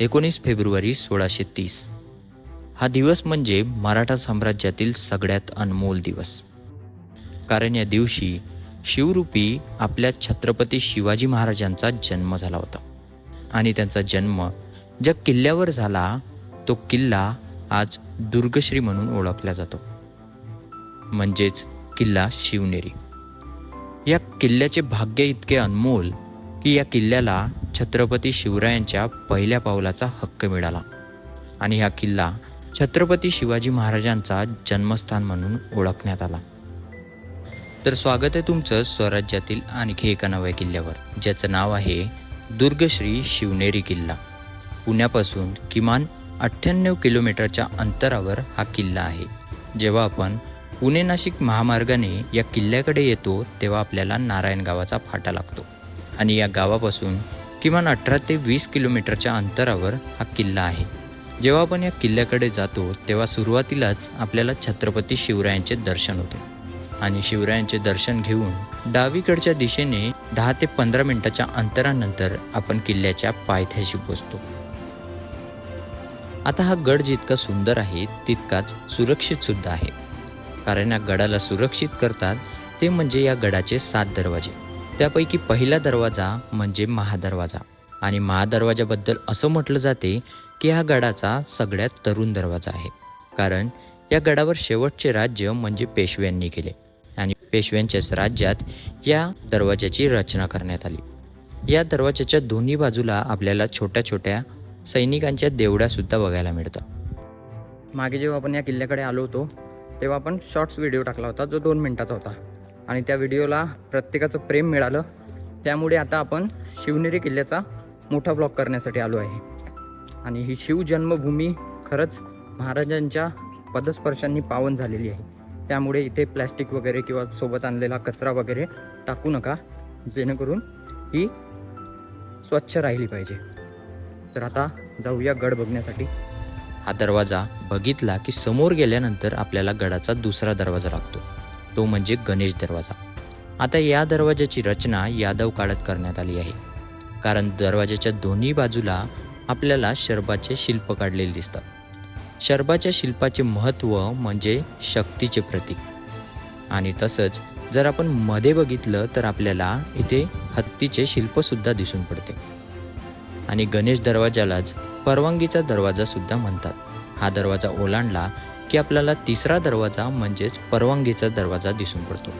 एकोणीस फेब्रुवारी सोळाशे तीस. हा दिवस म्हणजे मराठा साम्राज्यातील सगळ्यात अनमोल दिवस. कारण या दिवशी शिवरूपी आपल्या छत्रपती शिवाजी महाराजांचा जन्म झाला होता. आणि त्यांचा जन्म ज्या किल्ल्यावर झाला तो किल्ला आज दुर्गश्री म्हणून ओळखला जातो. म्हणजेच किल्ला शिवनेरी. या किल्ल्याचे भाग्य इतके अनमोल की या किल्ल्याला छत्रपती शिवरायांच्या पहिल्या पावलाचा हक्क मिळाला. आणि हा किल्ला छत्रपती शिवाजी महाराजांचा जन्मस्थान म्हणून ओळखण्यात आला. तर स्वागत आहे तुमचं स्वराज्यातील आणखी एका नव्या किल्ल्यावर ज्याचं नाव आहे दुर्गश्री शिवनेरी किल्ला. पुण्यापासून किमान अठ्ठ्याण्णव किलोमीटरच्या अंतरावर हा किल्ला आहे. जेव्हा आपण पुणे नाशिक महामार्गाने या किल्ल्याकडे येतो तेव्हा आपल्याला नारायण गावाचा फाटा लागतो. आणि या गावापासून किमान अठरा ते वीस किलोमीटरच्या अंतरावर हा किल्ला आहे. जेव्हा आपण या किल्ल्याकडे जातो तेव्हा सुरुवातीलाच आपल्याला छत्रपती शिवरायांचे दर्शन होते. आणि शिवरायांचे दर्शन घेऊन डावीकडच्या दिशेने दहा ते पंधरा मिनिटाच्या अंतरानंतर आपण किल्ल्याच्या पायथ्याशी पोचतो. आता हा गड जितका सुंदर आहे तितकाच सुरक्षित सुद्धा आहे. कारण या गडाला सुरक्षित करतात ते म्हणजे या गडाचे सात दरवाजे. त्यापैकी पहिला दरवाजा म्हणजे महादरवाजा. आणि महादरवाजाबद्दल असं म्हटलं जाते की हा गडाचा सगळ्यात तरुण दरवाजा आहे. कारण या गडावर शेवटचे राज्य म्हणजे पेशव्यांनी केले. आणि पेशव्यांच्याच राज्यात या दरवाजाची रचना करण्यात आली. या दरवाजाच्या दोन्ही बाजूला आपल्याला छोट्या छोट्या सैनिकांच्या देवड्यासुद्धा बघायला मिळतात. मागे जेव्हा आपण या किल्ल्याकडे आलो होतो तेव्हा आपण शॉर्ट्स व्हिडिओ टाकला होता जो दोन मिनिटाचा होता. आणि त्या व्हिडिओला प्रत्येकाचं प्रेम मिळालं. त्यामुळे आता आपण शिवनेरी किल्ल्याचा मोठा ब्लॉग करण्यासाठी आलो आहे. आणि ही शिवजन्मभूमी खरंच महाराजांच्या पदस्पर्शांनी पावन झालेली आहे. त्यामुळे इथे प्लॅस्टिक वगैरे किंवा सोबत आणलेला कचरा वगैरे टाकू नका. जेणेकरून ही स्वच्छ राहिली पाहिजे. तर आता जाऊया गड बघण्यासाठी. हा दरवाजा बघितला की समोर गेल्यानंतर आपल्याला गडाचा दुसरा दरवाजा लागतो. तो म्हणजे गणेश दरवाजा. आता या दरवाजाची रचना यादव काळात करण्यात आली आहे. कारण दरवाजाच्या दोन्ही बाजूला आपल्याला शर्बाचे शिल्प काढलेले दिसतात. शर्बाच्या शिल्पाचे महत्त्व म्हणजे शक्तीचे प्रतीक. आणि तसंच जर आपण मध्ये बघितलं तर आपल्याला इथे हत्तीचे शिल्पसुद्धा दिसून पडते. आणि गणेश दरवाजालाच परवानगीचा दरवाजा सुद्धा म्हणतात. हा दरवाजा ओलांडला की आपल्याला तिसरा दरवाजा म्हणजेच परवानगीचा दरवाजा दिसून पडतो.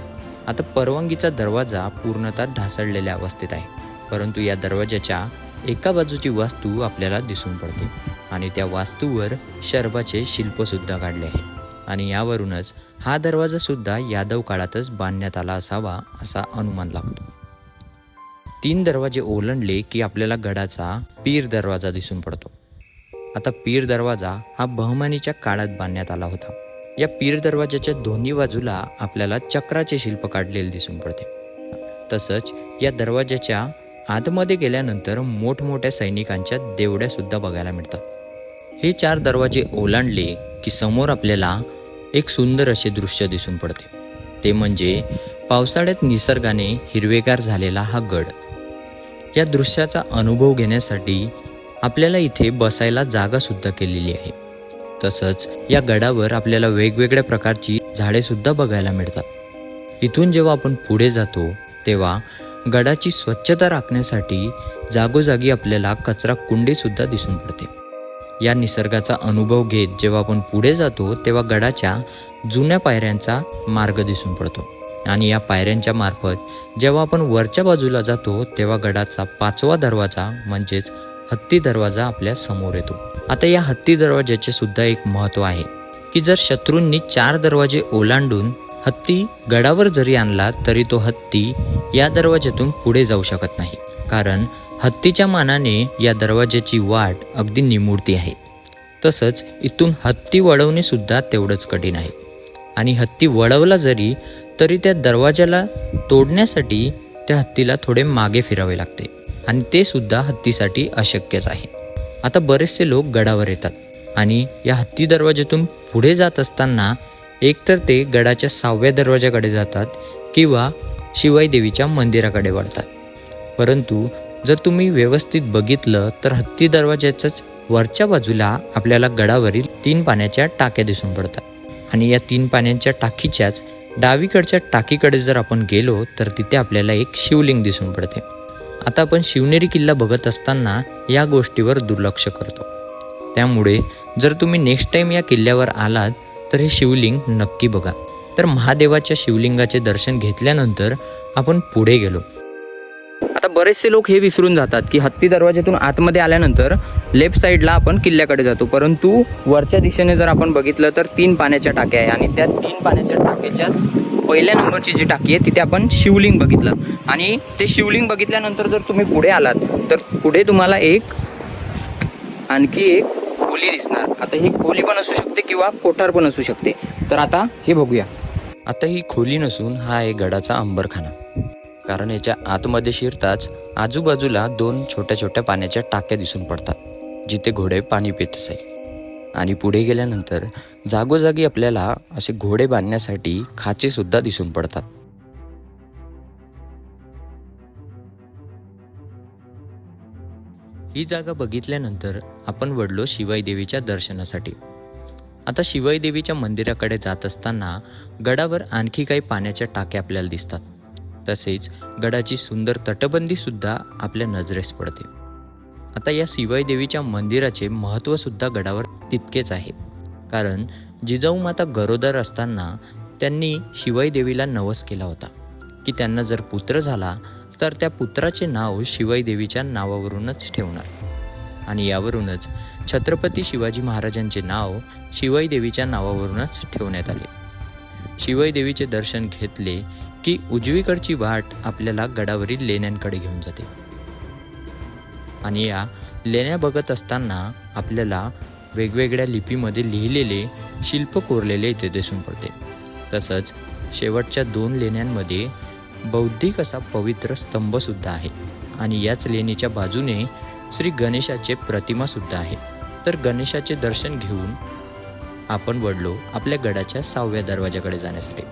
आता परवानगीचा दरवाजा पूर्णतः ढासळलेल्या अवस्थेत आहे. परंतु या दरवाजाच्या एका बाजूची वास्तू आपल्याला दिसून पडते आणि त्या वास्तूवर शर्बाचे शिल्पसुद्धा काढले आहे. आणि यावरूनच हा दरवाजासुद्धा यादव काळातच बांधण्यात आला असावा असा अनुमान लागतो. तीन दरवाजे ओलांडले की आपल्याला गडाचा पीर दरवाजा दिसून पडतो. आता पीर दरवाजा हा बहमानीच्या काळात बांधण्यात आला होता. या पीर दरवाजाच्या दोन्ही बाजूला आपल्याला चक्राचे शिल्प काढलेले दिसून पडते. तसंच या दरवाजाच्या आतमध्ये गेल्यानंतर मोठमोठ्या सैनिकांच्या देवड्यासुद्धा बघायला मिळतात. हे चार दरवाजे ओलांडले की समोर आपल्याला एक सुंदर असे दृश्य दिसून पडते. ते म्हणजे पावसाळ्यात निसर्गाने हिरवेगार झालेला हा गड. या दृश्याचा अनुभव घेण्यासाठी आपल्याला इथे बसायला जागा सुद्धा केलेली आहे. तसंच या गडावर आपल्याला वेगवेगळ्या प्रकारची झाडे सुद्धा बघायला मिळतात. इथून जेव्हा आपण पुढे जातो तेव्हा गडाची स्वच्छता राखण्यासाठी जागोजागी आपल्याला कचरा कुंडीसुद्धा दिसून पडते. या निसर्गाचा अनुभव घेत जेव्हा आपण पुढे जातो तेव्हा गडाच्या जुन्या पायऱ्यांचा मार्ग दिसून पडतो. आणि या पायऱ्यांच्या मार्फत जेव्हा आपण वरच्या बाजूला जातो तेव्हा गडाचा पाचवा दरवाजा म्हणजेच हत्ती दरवाजा आपल्यासमोर येतो. आता या हत्ती दरवाज्याचे सुद्धा एक महत्त्व आहे की जर शत्रूंनी चार दरवाजे ओलांडून हत्ती गडावर जरी आणला तरी तो हत्ती या दरवाज्यातून पुढे जाऊ शकत नाही. कारण हत्तीच्या मानाने या दरवाजाची वाट अगदी निमुळती आहे. तसंच इथून हत्ती वळवणे सुद्धा तेवढंच कठीण आहे. आणि हत्ती वळवला जरी तरी त्या दरवाजाला तोडण्यासाठी त्या हत्तीला थोडे मागे फिरावे लागते. आणि ते सुद्धा हत्तीसाठी अशक्यच आहे. आता बरेचसे लोक गडावर येतात. आणि या हत्ती दरवाज्यातून पुढे जात असताना एकतर ते गडाच्या सहाव्या दरवाजाकडे जातात किंवा शिवाई देवीच्या मंदिराकडे वळतात. परंतु जर तुम्ही व्यवस्थित बघितलं तर हत्ती दरवाज्याच्याच वरच्या बाजूला आपल्याला गडावरील तीन पाण्याच्या टाक्या दिसून पडतात. आणि या तीन पाण्याच्या टाकीच्याच डावीकडच्या टाकीकडे जर आपण गेलो तर तिथे आपल्याला एक शिवलिंग दिसून पडते. आता आपण शिवनेरी किल्ला बघत असताना या गोष्टीवर दुर्लक्ष करतो. त्यामुळे जर तुम्ही नेक्स्ट टाईम या किल्ल्यावर आलात तर हे शिवलिंग नक्की बघा. तर महादेवाच्या शिवलिंगाचे दर्शन घेतल्यानंतर आपण पुढे गेलो. आता बरेचसे लोक हे विसरून जातात की हत्ती दरवाज्यातून आतमध्ये आल्यानंतर लेफ्ट साईडला आपण किल्ल्याकडे जातो. परंतु वरच्या दिशेने जर आपण बघितलं तर तीन पाण्याच्या टाक्या आहे. आणि त्या तीन पाण्याच्या टाक्याच्याच पहिल्या नंबरची जी टाकी आहे तिथे आपण शिवलिंग बघितलं. आणि ते शिवलिंग बघितल्यानंतर जर तुम्ही पुढे आलात तर पुढे तुम्हाला एक आणखी एक खोली दिसणार. आता ही खोली पण असू शकते किंवा कोठार पण असू शकते. तर आता हे बघूया. आता ही खोली नसून हा आहे गडाचा अंबरखाना. कारण याच्या आतमध्ये शिरताच आजूबाजूला दोन छोट्या छोट्या पाण्याच्या टाक्या दिसून पडतात. जिथे घोडे पाणी पित असे. आणि पुढे गेल्यानंतर जागोजागी आपल्याला असे घोडे बांधण्यासाठी खाचे सुद्धा दिसून पडतात. ही जागा बघितल्यानंतर आपण वडलो शिवाई देवीच्या दर्शनासाठी. आता शिवाई देवीच्या मंदिराकडे जात असताना गडावर आणखी काही पाण्याच्या टाक्या आपल्याला दिसतात. तसेच गडाची सुंदर तटबंदी सुद्धा आपल्या नजरेस पडते. आता या शिवाई देवीच्या मंदिराचे महत्त्वसुद्धा गडावर तितकेच आहे. कारण जिजाऊ माता गरोदर असताना त्यांनी शिवाई देवीला नवस केला होता. की त्यांना जर पुत्र झाला तर त्या पुत्राचे नाव शिवाई देवीच्या नावावरूनच ठेवणार. आणि यावरूनच छत्रपती शिवाजी महाराजांचे नाव शिवाई देवीच्या नावावरूनच ठेवण्यात आले. शिवाई देवीचे दर्शन घेतले की उजवीकडची वाट आपल्याला गडावरील लेण्यांकडे घेऊन जाते. आणि या लेण्या बघत असताना आपल्याला वेगवेगळ्या लिपीमध्ये लिहिलेले शिल्प कोरलेले इथे दिसून पडते. तसंच शेवटच्या दोन लेण्यांमध्ये बौद्धिक असा पवित्र स्तंभसुद्धा आहे. आणि याच लेणीच्या बाजूने श्री गणेशाचे प्रतिमासुद्धा आहे. तर गणेशाचे दर्शन घेऊन आपण वडलो आपल्या गडाच्या सहाव्या दरवाजाकडे जाण्यासाठी.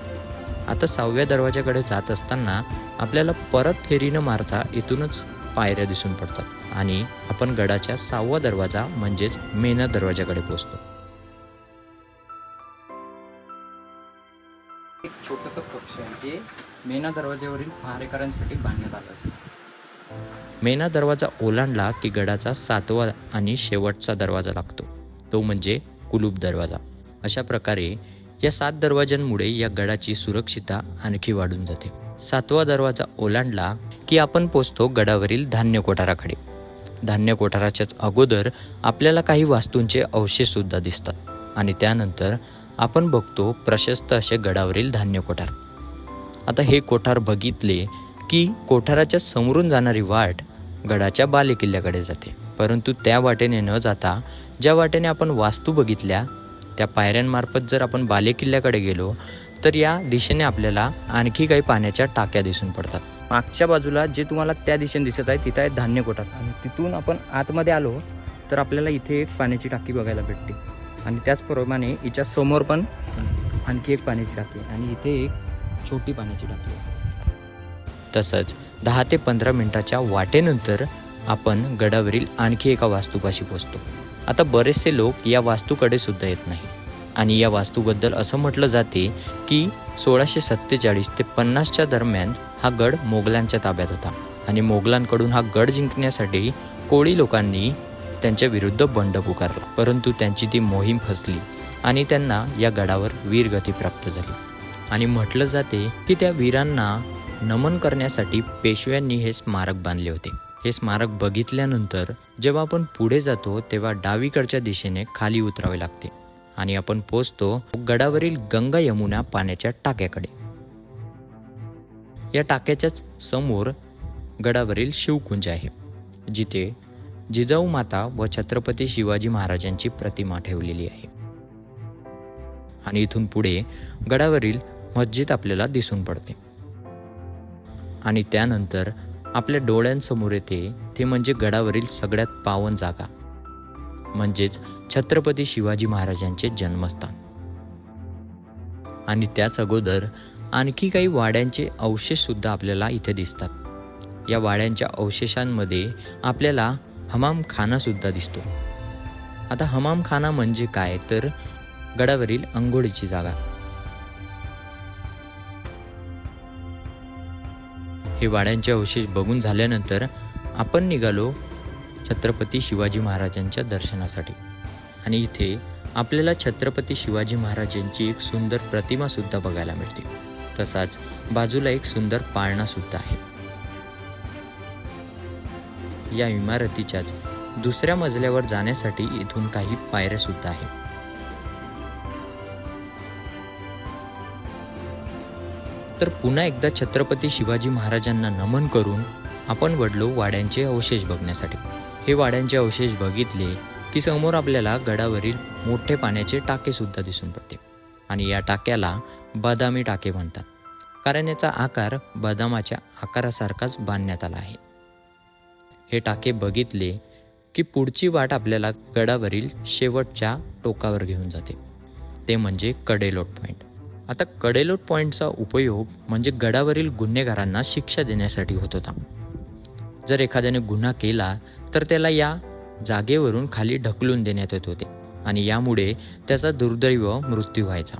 आता सहाव्या दरवाजाकडे जात असताना आपल्याला परत फेरी न मारता इथूनच पायऱ्या दिसून पडतात आणि आपण गडाच्या सहावा दरवाजा म्हणजेच मेना दरवाजाकडे पोहोचतो. एक छोटंसं कक्ष जे मेना दरवाज्यावरील पहारेकरांसाठी बांधण्यात आलं असेल. मेना दरवाजा ओलांडला की गडाचा सातवा आणि शेवटचा दरवाजा लागतो. तो म्हणजे कुलूप दरवाजा. अशा प्रकारे या सात दरवाजांमुळे या गडाची सुरक्षितता आणखी वाढून जाते. सातवा दरवाजा ओलांडला की आपण पोचतो गडावरील धान्य कोठाराकडे. धान्य कोठाराच्याच अगोदर आपल्याला काही वास्तूंचे अवशेषसुद्धा दिसतात आणि त्यानंतर आपण बघतो प्रशस्त असे गडावरील धान्य कोठार. आता हे कोठार बघितले की कोठाराच्या समोरून जाणारी वाट गडाच्या बालेकिल्ल्याकडे जाते. परंतु त्या वाटेने न जाता ज्या वाटेने आपण वास्तू बघितल्या त्या पायऱ्यांमार्फत जर आपण बालेकिल्ल्याकडे गेलो तर या दिशेने आपल्याला आणखी काही पाण्याच्या टाक्या दिसून पडतात. मागच्या बाजूला जे तुम्हाला त्या दिशेने दिसत आहे तिथं आहे धान्य कोठार. आणि तिथून आपण आतमध्ये आलो तर आपल्याला इथे एक पाण्याची टाकी बघायला भेटते. आणि त्याचप्रमाणे हिच्या समोर पण आणखी एक पाण्याची टाकी आणि इथे एक छोटी पाण्याची टाकी आहे. तसंच दहा ते पंधरा मिनटाच्या वाटेनंतर आपण गडावरील आणखी एका वास्तूपाशी पोचतो आता बरेचसे लोक या वास्तूकडे सुद्धा येत नाही आणि या वास्तूबद्दल असं म्हटलं जाते की सोळाशे सत्तेचाळीस ते पन्नासच्या दरम्यान हा गड मोगलांच्या ताब्यात होता. आणि मोगलांकडून हा गड जिंकण्यासाठी कोळी लोकांनी त्यांच्या विरुद्ध बंड पुकारला. परंतु त्यांची ती मोहीम फसली आणि त्यांना या गडावर वीरगती प्राप्त झाली. आणि म्हटलं जाते की त्या वीरांना नमन करण्यासाठी पेशव्यांनी हे स्मारक बांधले होते. हे स्मारक बघितल्यानंतर जेव्हा आपण पुढे जातो तेव्हा डावीकडच्या दिशेने खाली उतरावे लागते. आणि आपण पोचतो गडावरील गंगा यमुना पाण्याच्या टाक्याकडे. या टाक्याच्याच समोर गडावरील शिवकुंज आहे जिथे जिजाऊ माता व छत्रपती शिवाजी महाराजांची प्रतिमा ठेवलेली आहे. आणि इथून पुढे गडावरील मस्जिद आपल्याला दिसून पडते. आणि त्यानंतर आपल्या डोळ्यांसमोर येते ते म्हणजे गडावरील सगळ्यात पावन जागा. म्हणजेच छत्रपती शिवाजी महाराजांचे जन्मस्थान. आणि त्याच अगोदर आणखी काही वाड्यांचे अवशेषसुद्धा आपल्याला इथे दिसतात. या वाड्यांच्या अवशेषांमध्ये आपल्याला हमाम खानासुद्धा दिसतो. आता हमाम खाना म्हणजे काय? तर गडावरील अंघोळीची जागा. हे वाड्यांचे अवशेष बघून झाल्यानंतर आपण निघालो छत्रपती शिवाजी महाराजांच्या दर्शनासाठी. आणि इथे आपल्याला छत्रपती शिवाजी महाराजांची एक सुंदर प्रतिमासुद्धा बघायला मिळते. तसाच बाजूला एक सुंदर पाळणासुद्धा आहे. या इमारतीच्याच दुसऱ्या मजल्यावर जाण्यासाठी इथून काही पायऱ्यासुद्धा आहेत. तर पुन्हा एकदा छत्रपती शिवाजी महाराजांना नमन करून आपण वडलो वाड्यांचे अवशेष बघण्यासाठी. हे वाड्यांचे अवशेष बघितले की समोर आपल्याला गडावरील मोठे पाण्याचे टाके सुद्धा दिसून पडते. आणि या टाक्याला बदामी टाके म्हणतात. कारण याचा आकार बदामाच्या आकारासारखाच बांधण्यात आला आहे. हे टाके बघितले की पुढची वाट आपल्याला गडावरील शेवटच्या टोकावर घेऊन जाते. ते म्हणजे कडेलोट पॉईंट आता कडेलोट पॉईंटचा उपयोग म्हणजे गडावरील गुन्हेगारांना शिक्षा देण्यासाठी होत होता. जर एखाद्याने गुन्हा केला तर त्याला या जागेवरून खाली ढकलून देण्यात येत होते आणि यामुळे त्याचा दुर्दैव मृत्यू व्हायचा.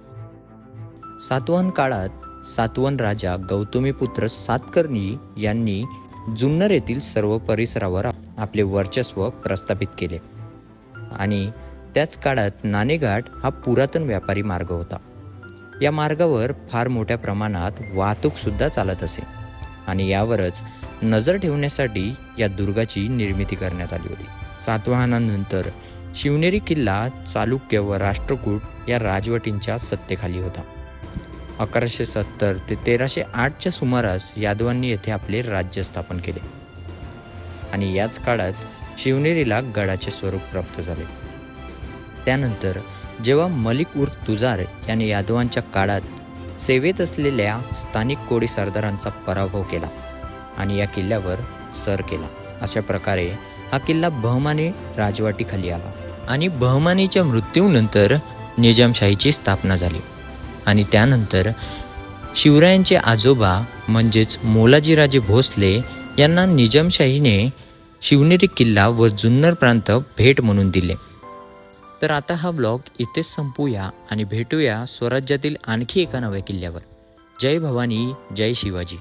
सातवन काळात सातवन राजा गौतमीपुत्र सातकर्णी यांनी जुन्नर येथील सर्व परिसरावर आपले वर्चस्व प्रस्थापित केले. आणि त्याच काळात नाणेघाट हा पुरातन व्यापारी मार्ग होता. या मार्गावर फार मोठ्या प्रमाणात वाहतूकसुद्धा चालत असे. आणि यावरच नजर ठेवण्यासाठी या दुर्गाची निर्मिती करण्यात आली होती. सातवाहनानंतर शिवनेरी किल्ला चालुक्य व राष्ट्रकूट या राजवटींच्या सत्तेखाली होता. अकराशे सत्तर ते तेराशे आठच्या सुमारास यादवांनी येथे आपले राज्य स्थापन केले. आणि याच काळात शिवनेरीला गडाचे स्वरूप प्राप्त झाले. त्यानंतर जेव्हा मलिक उर तुजार याने यादवांच्या काळात सेवेत असलेल्या स्थानिक कोळी सरदारांचा पराभव केला आणि या किल्ल्यावर सर केला. अशा प्रकारे हा किल्ला बहमानी राजवाटीखाली आला आणि बहमानीच्या मृत्यूनंतर निजामशाहीची स्थापना झाली आणि त्यानंतर शिवरायांचे आजोबा म्हणजेच मोलाजीराजे भोसले यांना निजामशाहीने शिवनेरी किल्ला व जुन्नर प्रांत भेट म्हणून दिले. तर आता हा ब्लॉग इथेच संपूया आणि भेटूया स्वराज्यातील आणखी एका नव्या किल्ल्यावर. जय भवानी जय शिवाजी.